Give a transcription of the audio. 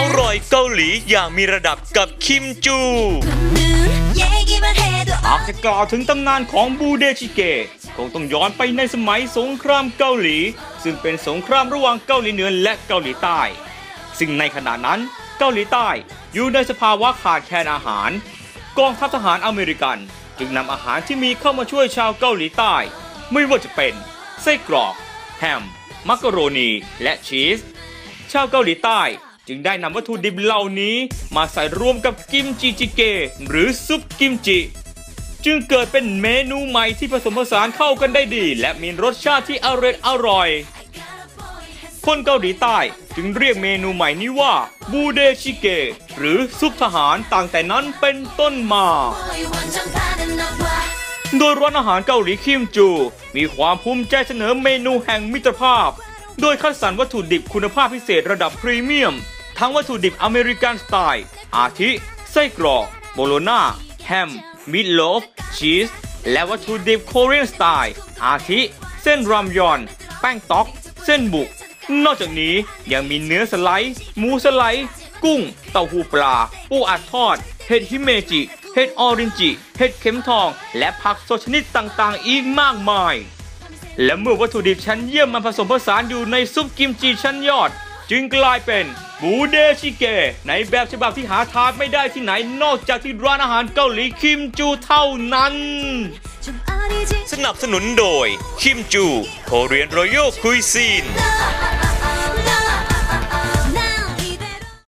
อร่อยเกาหลีอย่างมีระดับกับคิมจูหากจะกล่าวถึงตำนานของบูเดชิเกคงต้องย้อนไปในสมัยสงครามเกาหลี ซึ่งเป็นสงครามระหว่างเกาหลีเหนือและเกาหลีใต้ ซึ่งในขณะนั้นเกาหลีใต้อยู่ในสภาวะขาดแคลนอาหาร กองทัพทหารอเมริกัน จึงนำอาหารที่มีเข้ามาช่วยชาวเกาหลีใต้ ไม่ว่าจะเป็นไส้กรอก แฮม มักกะโรนี และชีส ชาวเกาหลีใต้ จึงได้นำวัตถุดิบเหล่านี้มาใส่รวมกับกิมจิจิเก หรือซุปกิมจิ จึงเกิดเป็นเมนูใหม่ที่ผสมผสานเข้ากันได้ดี และมีรสชาติที่อร่อยอร่อย คนเกาหลีใต้จึงเรียกเมนูใหม่นี้ว่าบูเดชิเก หรือซุปทหารต่างแต่นั้นเป็นต้นมาโดยร้านอาหารเกาหลีคิมจู มีความภูมิใจเสนอเมนูแห่งมิตรภาพ โดยคัดสรรวัตถุดิบคุณภาพพิเศษระดับพรีเมียม ทั้งวัตถุดิบอเมริกันสไตล์ อาทิ ไส้กรอกโบโลนาแฮม มิดโลฟ ชีส และวัตถุดิบโคเรียนสไตล์ อาทิ เส้นรามยอน แป้งต๊อก เส้นบุก นอกจากนี้ยังมีเนื้อสไลด์ หมูสไลด์ กุ้ง เต้าหู้ปลา ปูอัดทอด เห็ดฮิเมจิ เห็ดออรินจิ เห็ดเข็มทอง และผักสดชนิดต่างๆ อีกมากมายและเมื่อวัตถุดิบชั้นเยี่ยมมาผสมผสานอยู่ในซุปกิมจิชั้นยอด จึงกลายเป็นบูเดชิเกในแบบฉบับที่หาทานไม่ได้ที่ไหนนอกจากที่ร้านอาหารเกาหลีคิมจูเท่านั้น สนับสนุนโดยคิมจูโคเรียนรอยัลคุยซีน